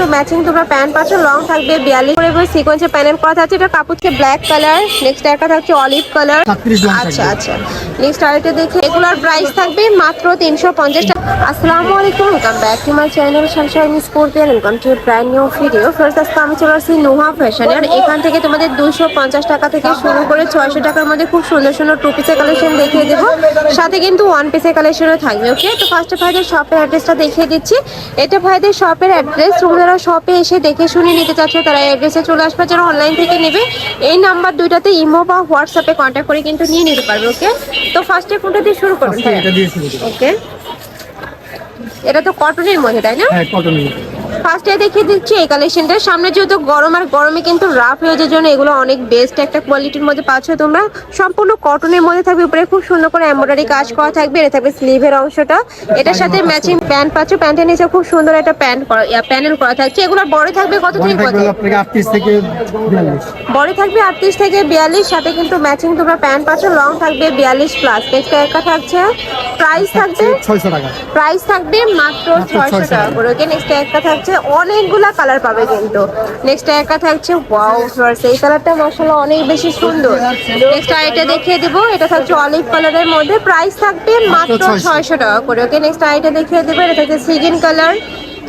কিন্তু ম্যাচিং তোমরা প্যান্ট পাচ্ছ লং থাকবে বিয়াল্লিশ। করে এবং সিকোয়েন্সে প্যানেল করা থাকছে এটা কাপড় হচ্ছে ব্ল্যাক কালার নেক্সট একটা থাকছে অলিভ কালার আচ্ছা আচ্ছা। নেক্সট আরেকটা দেখি এগুলোর প্রাইস থাকবে মাত্র তিনশো পঞ্চাশ টাকা। আসসালামু আলাইকুম welcome back to my channel sunshine sportian welcome to brand new video first আজকে আমি চলে আসছি নোহা ফ্যাশনে আর এখান থেকে তোমাদের দুশো পঞ্চাশ টাকা থেকে শুরু করে ছয়শো টাকার মধ্যে খুব সুন্দর সুন্দর টু পিসের কালেকশন দেখিয়ে দেবো। সাথে কিন্তু ওয়ান পিসের কালেকশনও থাকবে ওকে তো ফার্স্টে ভাইদের শপের অ্যাড্রেসটা দেখিয়ে দিচ্ছি। এটা ভাইদের শপের অ্যাড্রেস তোমরা যারা শপে এসে দেখে শুনে নিতে চাচ্ছ তারা অ্যাড্রেসে চলে আসবে। যারা অনলাইন থেকে নেবে এই নাম্বার দুইটাতে ইমো বা হোয়াটসঅ্যাপে কন্ট্যাক্ট করে কিন্তু নিয়ে নিতে পারবে ওকে তো ফার্স্টে কোনটা দিয়ে শুরু করবেন। ওকে এটা তো কটনের মধ্যে তাই না? হ্যাঁ কটনের ফার্স্টে দেখিয়ে দিচ্ছি এই কালেকশনটা সামনে যেহেতু গরম আর গরমে কিন্তু রাফ হয়ে যাওয়ার জন্য এগুলো অনেক বেস্ট একটা কোয়ালিটির মধ্যে পাচ্ছ তোমরা। সম্পূর্ণ কটনের মধ্যে থাকবে উপরে খুব সুন্দর করে এমব্রয়ডারি কাজ করা থাকবে। এটা থাকবে স্লিভের অংশটা। এটার সাথে ম্যাচিং প্যান্ট পাচ্ছ। প্যান্টের নিচে খুব সুন্দর একটা প্যান্ট করা প্যানেল করা থাকছে। এগুলো বড় থাকবে কত থেকে কত বড় থাকবে আটত্রিশ থেকে বিয়াল্লিশ। সাথে কিন্তু ম্যাচিং তোমরা প্যান্ট পাচ্ছ। লং থাকবে বিয়াল্লিশ প্লাস নেক্সট একটা থাকছে। প্রাইস থাকবে? প্রাইস থাকবে মাত্র ছয়শো 600 টাকা করে। ওকে নেক্সট একটা থাকছে অনেকগুলা কালার পাবে কিন্তু। নেক্সট একটা থাকছে ওয়াও ফ্লাওয়ার্স এই কালারটা মশলা অনেক বেশি সুন্দর। নেক্সট আইটা দেখিয়ে দিব এটা থাকছে অলিভ কালারের মধ্যে প্রাইস থাকবে মাত্র 600 ছয়শো। টাকা করে ওকে নেক্সট আইটা দেখিয়ে দেবো এটা থাকছে সিগিন কালার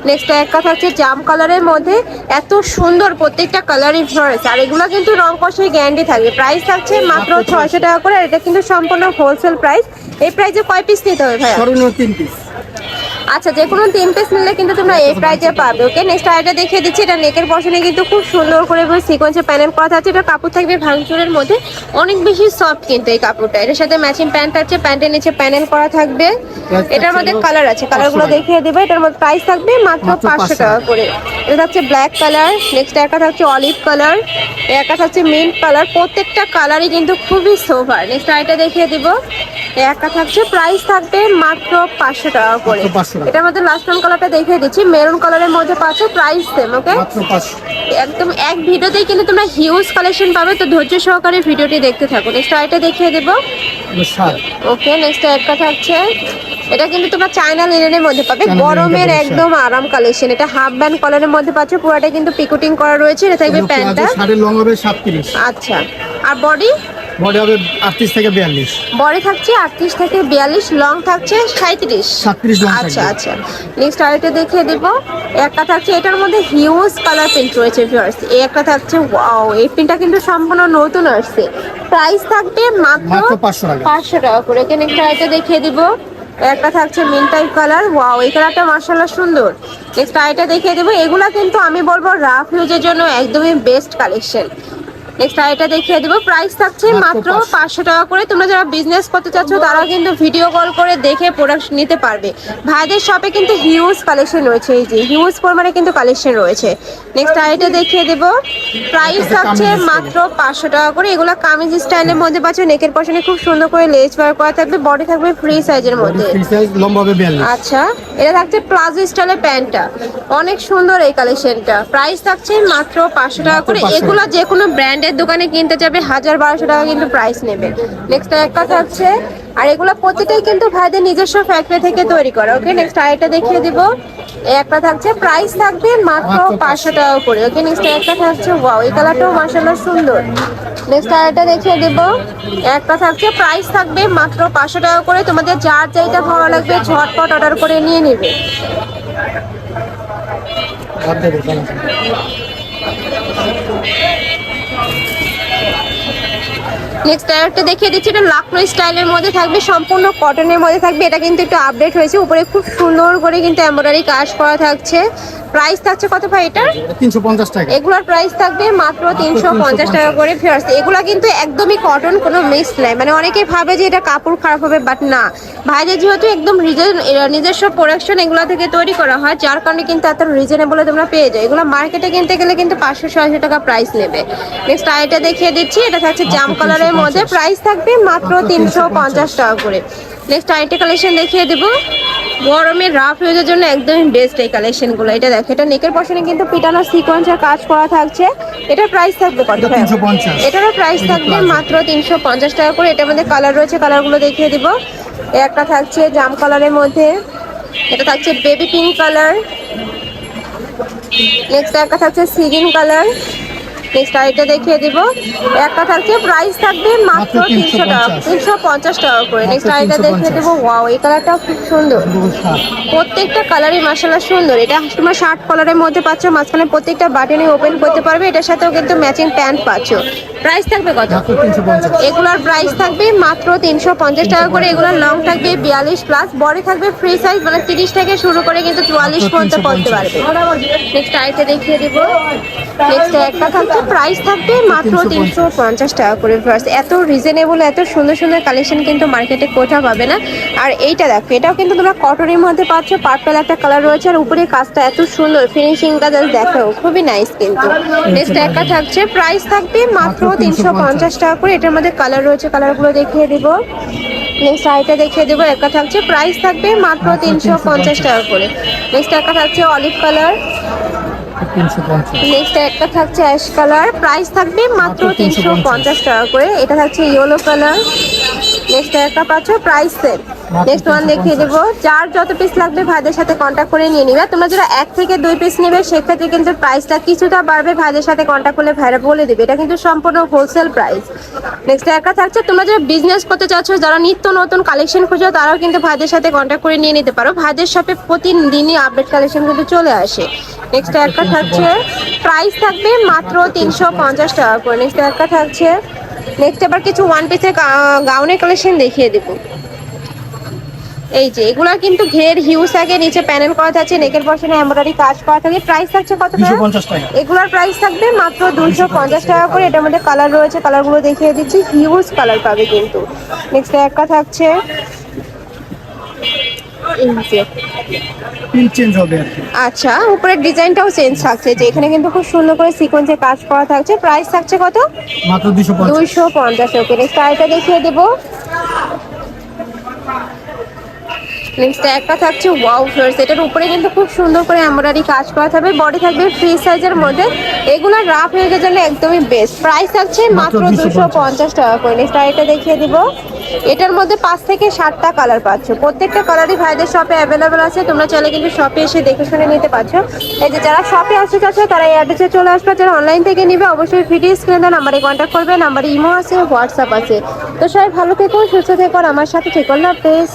নেক্সট একটা থাকছে জাম কালারের মধ্যে এত সুন্দর প্রত্যেকটা কালারই ফ্লোরেস আর এগুলো কিন্তু রং কষে গ্যারান্টি থাকবে। প্রাইস থাকছে মাত্র ছয়শো। টাকা করে আর এটা কিন্তু সম্পূর্ণ হোলসেল প্রাইস এই প্রাইসে কয় পিস নিতে হবে ভাই তিন পিস আচ্ছা যে কোনো তিন পিস নিলে কিন্তু তোমরা এই প্রাইজে পাবে ওকে নেক্সট আইটা দেখিয়ে দিচ্ছি এটা নেকের পশনে কিন্তু খুব সুন্দর করে সিকোয়েন্সে প্যানেল করা থাকছে। এটা কাপড় থাকবে ভাঙচুরের মধ্যে অনেক বেশি সফট কিন্তু এই কাপড়টা। এটার সাথে ম্যাচিং প্যান্ট আছে প্যান্টের নিচে প্যানেল করা থাকবে। এটার মধ্যে কালার আছে কালারগুলো দেখিয়ে দেবে। এটার মধ্যে প্রাইস থাকবে মাত্র পাঁচশো 500 টাকা করে। এটা থাকছে ব্ল্যাক কালার নেক্সট একটা থাকছে অলিভ কালার একটা থাকছে মিন্ট কালার প্রত্যেকটা কালারই কিন্তু খুবই সোভার নেক্সট আইটা দেখিয়ে দিব। একটা থাকছে প্রাইস থাকবে মাত্র পাঁচশো টাকা করে। মাত্র 500 টাকা। এটার মধ্যে লাস্ট টাইম কালারটা দেখিয়ে দিচ্ছি। মেরুন কালারের মধ্যে পাচ্ছ প্রাইস সেম ওকে একদম এক ভিডিওতেই কিন্তু তোমরা হিউজ কালেকশন পাবে। তো ধৈর্য সহকারে ভিডিওটি দেখতে থাকো নেক্সট আইটা দেখিয়ে দেবো। ওকে নেক্সট একটা থাকছে। এটা কিন্তু তোমরা চায়না লিনেনের মধ্যে পাবে। গরমের একদম আরাম কালেকশন এটা হাফ ব্যান্ড কলারের মধ্যে পাচ্ছ। পুরোটা কিন্তু পিকুটিং করা রয়েছে। এটা থাকবে প্যান্টটা আচ্ছা। আর বডি বডি হবে আটত্রিশ থেকে বিয়াল্লিশ। বডি থাকছে আটত্রিশ থেকে বিয়াল্লিশ লং থাকছে সাঁত্রিশ সাতত্রিশ লং আচ্ছা আচ্ছা। নেক্সট আরেকটা দেখিয়ে দেব। একটা থাকছে এটার মধ্যে হিউজ কালার প্রিন্ট রয়েছে ভিউয়ার্স এই একটা থাকছে ওয়াও এই প্রিন্টটা কিন্তু সম্পূর্ণ নতুন আসছে। প্রাইস থাকবে মাত্র 500 টাকা। পাঁচশো টাকা করে। এখানে একটা আরেকটা দেখিয়ে দিব। একটা থাকছে মিন টাইপ কালার ওয়াও এই কালারটা মার্শাল্লাহ সুন্দর। নেক্সট আরেকটা দেখিয়ে দেবো। এগুলা কিন্তু আমি বলব রাফ ইউজের জন্য একদমই বেস্ট কালেকশন নেক্সট আরেকটা দেখিয়ে দেবো। প্রাইস থাকছে মাত্র মাত্র 500 পাঁচশো টাকা করে। তোমরা যারা বিজনেস করতে চাচ্ছ তারা কিন্তু ভিডিও কল করে দেখে প্রোডাক্ট নিতে পারবে। ভাইদের শপে কিন্তু হিউজ কালেকশন রয়েছে। এই যে হিউজ পরিমাণে কিন্তু কালেকশন রয়েছে। নেক্সট আইটা দেখিয়ে দেবো। প্রাইস থাকছে মাত্র পাঁচশো টাকা করে। এগুলো কামিজ স্টাইলের মধ্যে পাচ্ছ। নেকের পশনে খুব সুন্দর করে লেস বার করা থাকবে। বডি থাকবে ফ্রি সাইজের মধ্যে। আচ্ছা। এটা থাকছে প্লাজো স্টাইলের প্যান্টটা। অনেক সুন্দর এই কালেকশনটা প্রাইস থাকছে মাত্র পাঁচশো টাকা করে। এগুলো যে কোনো ব্র্যান্ডের দোকানে কিনতে যাবে হাজার বারোশো টাকা কিন্তু প্রাইস নেবে। নেক্সট একটা থাকছে আর এগুলো প্রতিটাই কিন্তু ভাইদের নিজস্ব ফ্যাক্টরি থেকে তৈরি করা ওকে নেক্সট আরেকটা দেখিয়ে দিব। একটা থাকছে প্রাইস থাকবে মাত্র পাঁচশো। টাকা করে ওকে নেক্সট একটা থাকছে ওয়াও এই কালারটাও মার্শাল্লাহ সুন্দর। নেক্সট আরেকটা দেখিয়ে দিব। একটা থাকছে প্রাইস থাকবে মাত্র পাঁচশো টাকা করে তোমাদের যার যেটা ভালো লাগবে ঝটপট অর্ডার করে নিয়ে নেবে। নেক্সট একটা দেখিয়ে দিচ্ছি, এটা লাকনো স্টাইলের মধ্যে থাকবে, সম্পূর্ণ কটনের মধ্যে থাকবে। এটা কিন্তু একটু আপডেট হয়েছে, উপরে খুব সুন্দর করে কিন্তু এমব্রয়ডারি কাজ করা থাকছে। প্রাইস থাকছে কত ভাই এটা তিনশো পঞ্চাশ টাকা। এগুলোর প্রাইস থাকবে মাত্র তিনশো পঞ্চাশ টাকা করে ফেরত এগুলো কিন্তু একদমই কটন কোনো মিক্স নাই। মানে অনেকে ভাবে যে এটা কাপড় খারাপ হবে বাট না। ভাইদের যেহেতু একদম রিজন- নিজস্ব প্রোডাকশন এগুলো থেকে তৈরি করা হয় যার কারণে কিন্তু এত রিজনেবলে তোমরা পেয়ে যাও। এগুলো মার্কেটে কিনতে গেলে কিন্তু পাঁচশো ছয়শো টাকা প্রাইস নেবে। নেক্সট আইটা দেখিয়ে দিচ্ছি এটা থাকছে জাম কালারের মধ্যে। প্রাইস থাকবে মাত্র তিনশো পঞ্চাশ টাকা করে। নেক্সট আইটা কালেকশন দেখিয়ে দেবো। গরমে রাফ ইউজের জন্য একদমই বেস্ট এই কালেকশনগুলো এটা দেখো এটা নেকের পশনে কিন্তু পিটানো সিকোয়েন্সের কাজ করা থাকছে। এটার প্রাইস থাকবে কত এটা 350 এটারও প্রাইস থাকবে মাত্র তিনশো পঞ্চাশ টাকা করে। এটার মধ্যে কালার রয়েছে কালারগুলো দেখিয়ে দিব। একটা থাকছে জাম কালারের মধ্যে। এটা থাকছে বেবি পিঙ্ক কালার নেক্সট একটা থাকছে সিগিন কালার নেক্সট আরেকটা দেখিয়ে দিব। একটা থাকছে প্রাইস থাকবে মাত্র তিনশো টাকা। তিনশো পঞ্চাশ টাকা করে। নেক্সট আরেকটা দেখিয়ে দেবো ওয়াও এই কালারটাও খুব সুন্দর। প্রত্যেকটা কালারই মাসাল্লাহ সুন্দর। এটা তোমার শার্ট কলারের মধ্যে পাচ্ছ মাঝখানে প্রত্যেকটা বাটনে ওপেন করতে পারবে। এটার সাথেও কিন্তু ম্যাচিং প্যান্ট পাচ্ছ। প্রাইস থাকবে কত? এগুলোর প্রাইস থাকবে মাত্র তিনশো পঞ্চাশ টাকা করে। এগুলোর লং থাকবে বিয়াল্লিশ প্লাস বডি থাকবে ফ্রি সাইজ মানে তিরিশ থেকে শুরু করে কিন্তু চুয়াল্লিশ পর্যন্ত পড়তে পারবে। নেক্সট আইটে দেখিয়ে দিব। নেক্সট একটা থাকছে প্রাইস থাকবে মাত্র তিনশো পঞ্চাশ। টাকা করে First, এত রিজনেবল এত সুন্দর সুন্দর কালেকশন কিন্তু মার্কেটে কোথাও পাবে না। আর এইটা দেখো এটাও কিন্তু তোমরা কটনের মধ্যে পাচ্ছ পার্পল একটা কালার রয়েছে আর উপরে কাজটা এত সুন্দর ফিনিশিংটা জাস্ট দেখো খুবই নাইস কিন্তু। নেক্সট একটা থাকছে প্রাইস থাকবে মাত্র তিনশো পঞ্চাশ। টাকা করে। এটার মধ্যে কালার রয়েছে কালারগুলো দেখিয়ে দিব। নেক্সট আইটা দেখিয়ে দেবো একটা থাকছে প্রাইস থাকবে মাত্র তিনশো পঞ্চাশ টাকা করে। নেক্সট একটা থাকছে অলিভ কালার নেক্সট একটা থাকছে অ্যাশ কালার। প্রাইস থাকবে মাত্র মাত্র তিনশো পঞ্চাশ। টাকা করে। এটা থাকছে ইয়েলো কালার নেক্সট একটা পাচ্ছ প্রাইস সেম নেক্সট ওয়ান দেখিয়ে দেবো। যার যত পিস লাগবে ভাইদের সাথে কন্ট্যাক্ট করে নিয়ে নিবে। তোমরা যারা এক থেকে দুই পিস নেবে সেক্ষেত্রে কিন্তু প্রাইসটা কিছুটা বাড়বে ভাইদের সাথে কন্ট্যাক্ট করলে ভাইরা বলে দেবে। এটা কিন্তু সম্পূর্ণ হোলসেল প্রাইস নেক্সট একটা থাকছে তোমরা যারা বিজনেস করতে চাচ্ছ যারা নিত্য নতুন কালেকশন খুঁজো তারাও কিন্তু ভাইদের সাথে কন্ট্যাক্ট করে নিয়ে নিতে পারো। ভাইদের শপে প্রতিদিনই আপডেট কালেকশন কিন্তু চলে আসে। নেক্সট একটা থাকছে প্রাইস থাকবে মাত্র তিনশো পঞ্চাশ টাকা করে। নেক্সট একটা থাকছে নেক্সট আবার কিছু ওয়ান পিসের গাউনের কালেকশন দেখিয়ে দেবো। এই যে এগুলা কিন্তু ঘের হিউজ থাকে নিচে প্যানেল করা থাকছে নেকের পশনে এমব্রয়ডারি কাজ করা থাকে প্রাইস থাকছে কত টাকা? এগুলোর প্রাইস থাকবে মাত্র দুশো পঞ্চাশ টাকা করে। এটার মধ্যে কালার রয়েছে কালারগুলো দেখিয়ে দিচ্ছি। হিউজ কালার পাবে কিন্তু। নেক্সট একটা থাকছে। এই যে। প্রিন্ট চেঞ্জ হবে আচ্ছা উপরের ডিজাইনটাও চেঞ্জ থাকছে যে এখানে কিন্তু খুব সুন্দর করে সিকোয়েন্সে কাজ করা থাকছে। প্রাইস থাকছে কত? মাত্র দুশো পঞ্চাশ। দুইশো পঞ্চাশ ওকে নেক্সট আরেকটা দেখিয়ে দেবো। নেক্সট একটা থাকছে ওয়াও ফ্লোর্স এটার উপরে কিন্তু খুব সুন্দর করে এমব্রয়ডারি কাজ করা থাকবে। বডি থাকবে ফ্রি সাইজের মধ্যে। এগুলো রাফ হয়ে একদমই বেস্ট প্রাইস থাকছে মাত্র মাত্র দুশো 250 পঞ্চাশ টাকা করে। নেক্সট আরেকটা দেখিয়ে দিব। এটার মধ্যে পাঁচ থেকে সাতটা কালার পাচ্ছ। প্রত্যেকটা কালারই ভাইদের শপে অ্যাভেলেবেল আছে। তোমরা চাইলে কিন্তু শপে এসে দেখে শুনে নিতে পারছ। এই যে যারা শপে আসতে চাচ্ছ, তারা এই অ্যাড্রেসে চলে আসবে। যারা অনলাইন থেকে নিবে, অবশ্যই ভিডিও স্ক্রিনে নাম্বারে কন্ট্যাক্ট করবে। নাম্বারে ইমো আছে হোয়াটসঅ্যাপ আছে। তো সবাই ভালো থেকো, সুস্থ থেকো আমার সাথে থেকো। না প্লিজ